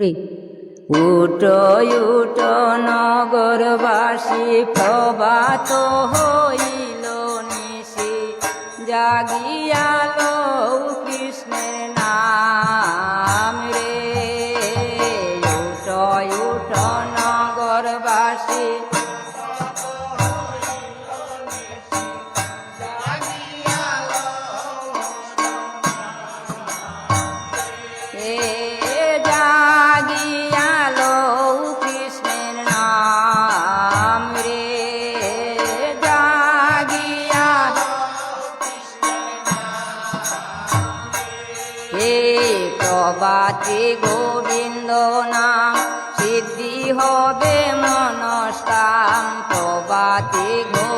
উটো উটো নগরবাসী প্রবাত হইল নিশি। জাগিয়াল কৃষ্ণের প্রবাতি গোবিন্দ নাম সিদ্ধি হবে মনস্কাম। প্রবাতি গোবিন্দ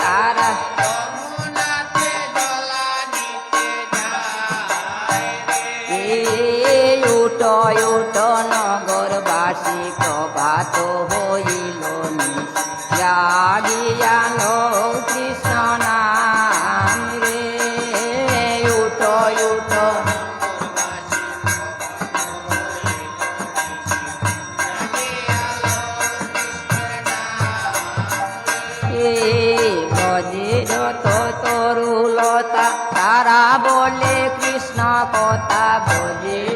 তারা। এই উট নগরবাসী প্রভাত হইল জাগিয়ালো কৃষ্ণ নাম রে। উট উট બહેન તો તોરું લોતા. તારા બોલે કૃષ્ણ કોતા બોલે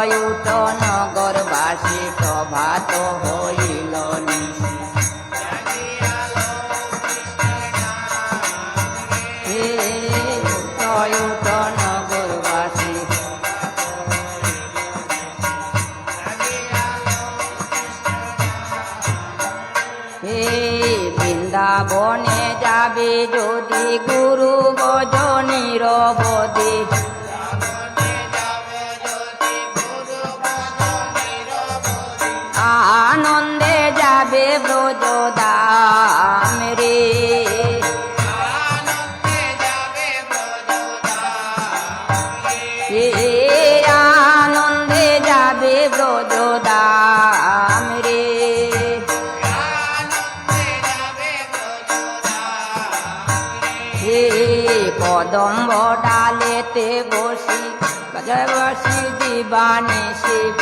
উট নগরবাসী প্রভাত হইল উট নগরবাসী হে বৃন্দাবনে যাবে যদি গুরু গজ নিরবধি যাবে ব্রজদাম রে কদম্ব ডালেতে বসি বসি দিবানি শিব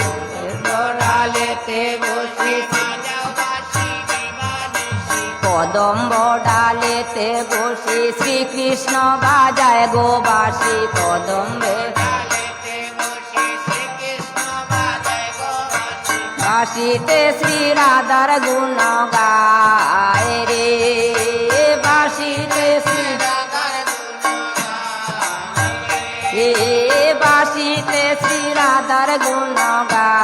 ডালেতে বসি কদম্ব ডালেতে বসি শ্রীকৃষ্ণ বাজায় গোবাসী কদম্বে। বাসিতে শ্রী রাধার গুণ গায় রে, বাসিতে শ্রী বাসিতে শ্রী রাধার গুণ গায়